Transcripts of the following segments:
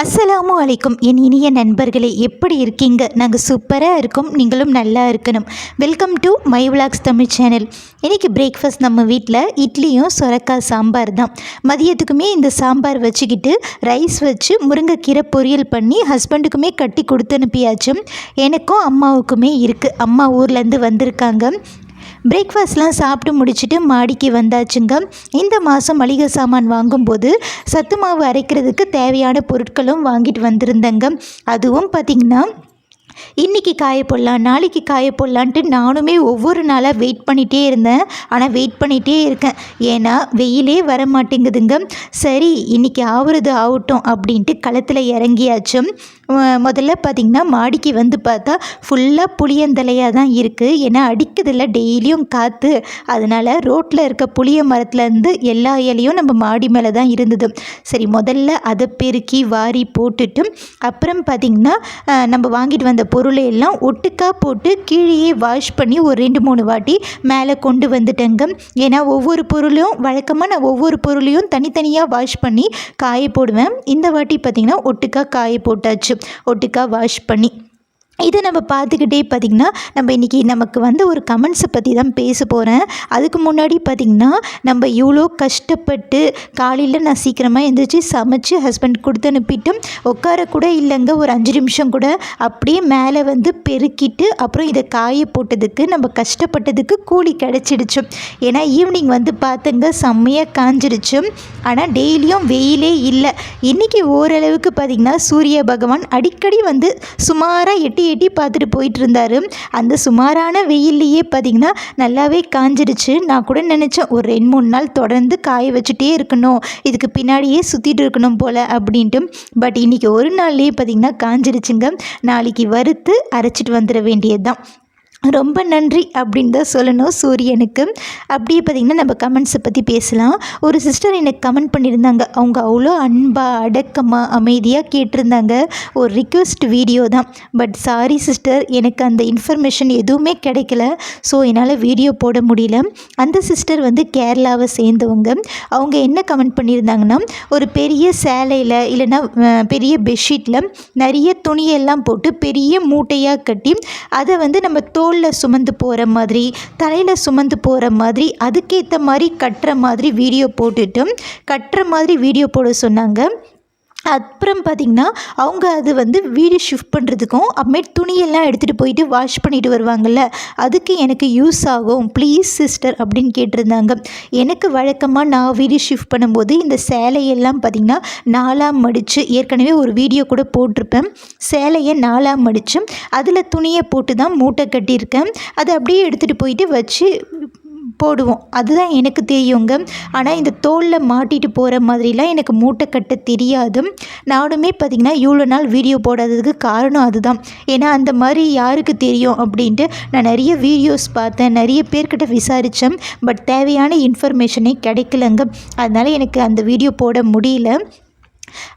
அஸ்ஸலாமு அலைக்கும். என் இனிய நண்பர்களே எப்படி இருக்கீங்க? நாங்கள் சூப்பராக இருக்கோம். நீங்களும் நல்லா இருக்கணும். Welcome to my vlogs Tamil channel. இன்றைக்கி பிரேக்ஃபாஸ்ட் நம்ம வீட்டில் இட்லியும் சொரக்காய் சாம்பார் தான். மதியத்துக்குமே இந்த சாம்பார் வச்சுக்கிட்டு ரைஸ் வச்சு முருங்கைக்கீரை பொரியல் பண்ணி ஹஸ்பண்டுக்குமே கட்டி கொடுத்து அனுப்பியாச்சும் எனக்கும் அம்மாவுக்குமே இருக்குது அம்மா ஊர்லேருந்து வந்திருக்காங்க. பிரேக்ஃபாஸ்ட்லாம் சாப்பிட்டு முடிச்சுட்டு மாடிக்கு வந்தாச்சுங்க. இந்த மாதம் மளிகை சாமான் வாங்கும்போது சத்து மாவு அரைக்கிறதுக்கு தேவையான பொருட்களும் வாங்கிட்டு வந்திருந்தேங்க. அதுவும் பார்த்திங்கன்னா இன்றைக்கி காய போடலாம் நாளைக்கு காய போடலான்ட்டு நானுமே ஒவ்வொரு நாளாக வெயிட் பண்ணிகிட்டே இருந்தேன். ஆனால் வெயிட் பண்ணிகிட்டே இருக்கேன். ஏன்னா வெயிலே வர மாட்டேங்குதுங்க சரி இன்றைக்கி ஆவுறது ஆகட்டும் அப்படின்ட்டு களத்தில் இறங்கியாச்சும் முதல்ல பார்த்திங்கன்னா மாடிக்கு வந்து பார்த்தா ஃபுல்லாக புளியந்தலையாக தான் இருக்குது ஏன்னா அடிக்குதில்ல டெய்லியும் காற்று அதனால் ரோட்டில் இருக்க புளிய மரத்துலேருந்து எல்லா இலையும் நம்ம மாடி மேலே தான் இருந்தது. சரி முதல்ல அதை பெருக்கி வாரி போட்டுட்டு அப்புறம் பார்த்திங்கன்னா நம்ம வாங்கிட்டு வந்த பொருளை எல்லாம் ஒட்டுக்கா போட்டு கீழேயே வாஷ் பண்ணி ஒரு ரெண்டு மூணு வாட்டி மேலே கொண்டு வந்துட்டேங்க. ஏன்னா ஒவ்வொரு பொருளும் வழக்கமாக நான் ஒவ்வொரு பொருளையும் தனித்தனியாக வாஷ் பண்ணி காய போடுவேன். இந்த வாட்டி பார்த்திங்கன்னா ஒட்டுக்கா காய போட்டாச்சு. ஒட்டுக்கா வாஷ் பண்ணி. இதை நம்ம பார்த்துக்கிட்டே பார்த்திங்கன்னா நம்ம இன்றைக்கி நமக்கு வந்து ஒரு கமெண்ட்ஸை பற்றி தான் பேச போகிறேன் அதுக்கு முன்னாடி பார்த்திங்கன்னா நம்ம இவ்வளோ கஷ்டப்பட்டு காலையில் நான் சீக்கிரமாக எழுந்திரிச்சு சமைச்சு ஹஸ்பண்ட் கொடுத்து அனுப்பிட்டு உட்கார கூட இல்லைங்க ஒரு அஞ்சு நிமிஷம் கூட. அப்படியே மேலே வந்து பெருக்கிட்டு அப்புறம் இதை காய போட்டதுக்கு நம்ம கஷ்டப்பட்டதுக்கு கூலி கிடச்சிடுச்சு. ஏன்னா ஈவினிங் வந்து பார்த்துங்க செம்மையாக காஞ்சிருச்சு. ஆனால் டெய்லியும் வெயிலே இல்லை. இன்றைக்கி ஓரளவுக்கு பார்த்திங்கன்னா சூரிய பகவான் அடிக்கடி வந்து சுமாராக எட்டி எட்டி பார்த்துட்டு போயிட்டு இருந்தாரு அந்த சுமாரான வெயில்லையே பார்த்திங்கன்னா நல்லாவே காஞ்சிடுச்சு நான் கூட நினச்சேன் ஒரு ரெண்டு மூணு நாள் தொடர்ந்து காய வச்சுட்டே இருக்கணும். இதுக்கு பின்னாடியே சுற்றிட்டு இருக்கணும் போல் அப்படின்ட்டு. பட் இன்றைக்கி ஒரு நாள்லேயே பார்த்திங்கன்னா காஞ்சிடுச்சுங்க நாளைக்கு வறுத்து அரைச்சிட்டு வந்துட வேண்டியது தான் ரொம்ப நன்றி அப்படின்னு தான் சொல்லணும் சூரியனுக்கு. அப்படியே பார்த்திங்கன்னா நம்ம கமெண்ட்ஸை பற்றி பேசலாம். ஒரு சிஸ்டர் எனக்கு கமெண்ட் பண்ணியிருந்தாங்க? அவங்க அவ்வளோ அன்பாக அடக்கமாக அமைதியாக கேட்டிருந்தாங்க. ஒரு ரிக்வெஸ்ட் வீடியோ தான். பட் சாரி சிஸ்டர் எனக்கு அந்த இன்ஃபர்மேஷன் எதுவுமே கிடைக்கல. ஸோ என்னால் வீடியோ போட முடியல. அந்த சிஸ்டர் வந்து கேரளாவை சேர்ந்தவங்க. அவங்க என்ன கமெண்ட் பண்ணியிருந்தாங்கன்னா ஒரு பெரிய சேலையில் இல்லைன்னா பெரிய பெட்ஷீட்டில் நிறைய துணியெல்லாம் போட்டு பெரிய மூட்டையாக கட்டி அதை வந்து நம்ம தோளில் சுமந்து போகிற மாதிரி தலையில் சுமந்து போகிற மாதிரி அதுக்கேற்ற மாதிரி கட்டுற மாதிரி வீடியோ போட்டுட்டு கட்டுற மாதிரி வீடியோ போட சொன்னாங்க. அப்புறம் பார்த்திங்கன்னா அவங்க அது வந்து வீடு ஷிஃப்ட் பண்ணுறதுக்கும் அப்புறமேட்டு துணியெல்லாம் எடுத்துகிட்டு போயிட்டு வாஷ் பண்ணிட்டு வருவாங்கள்ல அதுக்கு எனக்கு யூஸ் ஆகும். ப்ளீஸ் சிஸ்டர் அப்படின்னு கேட்டிருந்தாங்க. எனக்கு வழக்கமாக நான் வீடு ஷிஃப்ட் பண்ணும்போது இந்த சேலையெல்லாம் பார்த்திங்கன்னா நாலாம் மடித்து ஏற்கனவே ஒரு வீடியோ கூட போட்டிருப்பேன். சேலையை நாலாம் மடித்து அதில் துணியை போட்டு தான் மூட்டை கட்டியிருக்கேன். அதை அப்படியே எடுத்துகிட்டு போயிட்டு வச்சு போடுவோம். அதுதான் எனக்கு தெரியுங்க. ஆனால் இந்த தோலில் மாட்டிட்டு போகிற மாதிரிலாம் எனக்கு மூட்டை கட்ட தெரியாது. நானுமே பார்த்திங்கன்னா இவ்வளோ நாள் வீடியோ போடாததுக்கு காரணம் அதுதான். ஏன்னா அந்த மாதிரி யாருக்கு தெரியும் அப்படின்ட்டு நான் நிறைய வீடியோஸ் பார்த்தேன். நிறைய பேர்கிட்ட விசாரித்தேன் பட் தேவையான இன்ஃபர்மேஷனே கிடைக்கலங்க. அதனால் எனக்கு அந்த வீடியோ போட முடியல.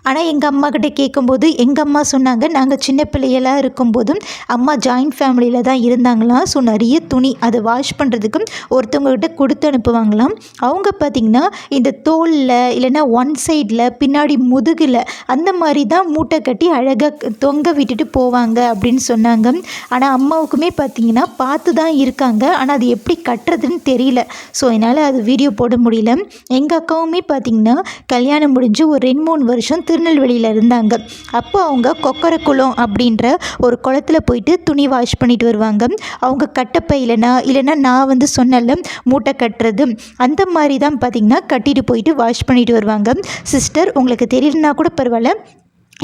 ஆனால் எங்கள் அம்மாக்கிட்ட கேட்கும்போது எங்கள் அம்மா சொன்னாங்க நாங்கள் சின்ன பிள்ளைகளாக இருக்கும்போதும் அம்மா ஜாயிண்ட் ஃபேமிலியில் தான் இருந்தாங்களாம். ஸோ நிறைய துணி அதை வாஷ் பண்ணுறதுக்கும் ஒருத்தவங்ககிட்ட கொடுத்து அனுப்புவாங்களாம். அவங்க பார்த்திங்கன்னா இந்த தோலில் இல்லைன்னா ஒன் சைடில் பின்னாடி முதுகில் அந்த மாதிரி தான் மூட்டை கட்டி அழகாக தொங்க விட்டுட்டு போவாங்க அப்படின்னு சொன்னாங்க. ஆனால் அம்மாவுக்குமே பார்த்திங்கன்னா பார்த்து தான் இருக்காங்க. ஆனால் அது எப்படி கட்டுறதுன்னு தெரியல. ஸோ என்னால் அது வீடியோ போட முடியல. எங்கள் அக்காவுமே பார்த்திங்கன்னா கல்யாணம் முடிஞ்சு ஒரு ரெண்டு மூணு வருஷம் திருநெல்வேலியில் இருந்தாங்க. அப்போ அவங்க கொக்கரக்குளம் அப்படின்ற ஒரு குளத்துல போயிட்டு துணி வாஷ் பண்ணிட்டு வருவாங்க. அவங்க கட்டப்பை இல்லைனா இல்லைன்னா நான் வந்து சொன்னல மூட்டை கட்டுறது. அந்த மாதிரி தான் பார்த்திங்கன்னா கட்டிட்டு போயிட்டு வாஷ் பண்ணிட்டு வருவாங்க. சிஸ்டர் உங்களுக்கு தெரியலனா கூட பரவாயில்ல.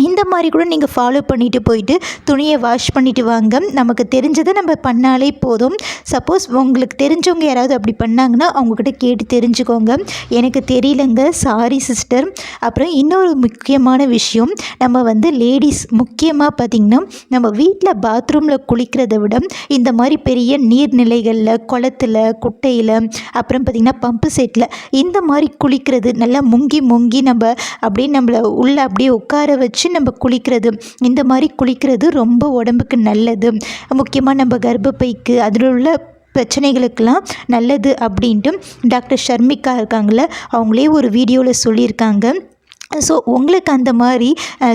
இந்த மாதிரி கூட நீங்கள் ஃபாலோ பண்ணிவிட்டு போயிட்டு துணியை வாஷ் பண்ணிவிட்டு வாங்க. நமக்கு தெரிஞ்சதை நம்ம பண்ணாலே போதும். சப்போஸ் உங்களுக்கு தெரிஞ்சவங்க யாராவது அப்படி பண்ணாங்கன்னா அவங்கக்கிட்ட கேட்டு தெரிஞ்சுக்கோங்க. எனக்கு தெரியலங்க சாரி சிஸ்டர் அப்புறம் இன்னொரு முக்கியமான விஷயம் நம்ம வந்து லேடிஸ் முக்கியமாக பார்த்திங்கன்னா நம்ம வீட்டில் பாத்ரூமில் குளிக்கிறத விட இந்த மாதிரி பெரிய நீர்நிலைகளில் குளத்துல குட்டையில் அப்புறம் பார்த்திங்கன்னா பம்பு செட்டில் இந்த மாதிரி குளிக்கிறது நல்லா முங்கி முங்கி நம்ம அப்படியே நம்மளை உள்ளே அப்படியே உட்கார வச்சு நம்ம குளிக்கிறது. இந்த மாதிரி குளிக்கிறது ரொம்ப உடம்புக்கு நல்லது. முக்கியமாக நம்ம கர்ப்பப்பைக்கு அதில் உள்ள பிரச்சனைகளுக்கெல்லாம் நல்லது அப்படின்ட்டு டாக்டர் ஷர்மிகா இருக்காங்கள அவங்களே ஒரு வீடியோவில் சொல்லியிருக்காங்க. ஸோ உங்களுக்கு அந்த மாதிரி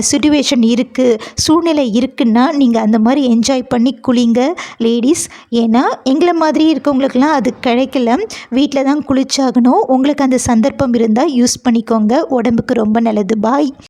சுச்சுவேஷன் இருக்குது சூழ்நிலை இருக்குன்னா நீங்கள் அந்த மாதிரி என்ஜாய் பண்ணி குளிங்க லேடிஸ் ஏன்னா எங்களை மாதிரி இருக்கவங்களுக்கெல்லாம் அது கிடைக்கல. வீட்டில் தான் குளிச்சாகணும். உங்களுக்கு அந்த சந்தர்ப்பம் இருந்தால் யூஸ் பண்ணிக்கோங்க. உடம்புக்கு ரொம்ப நல்லது. பாய்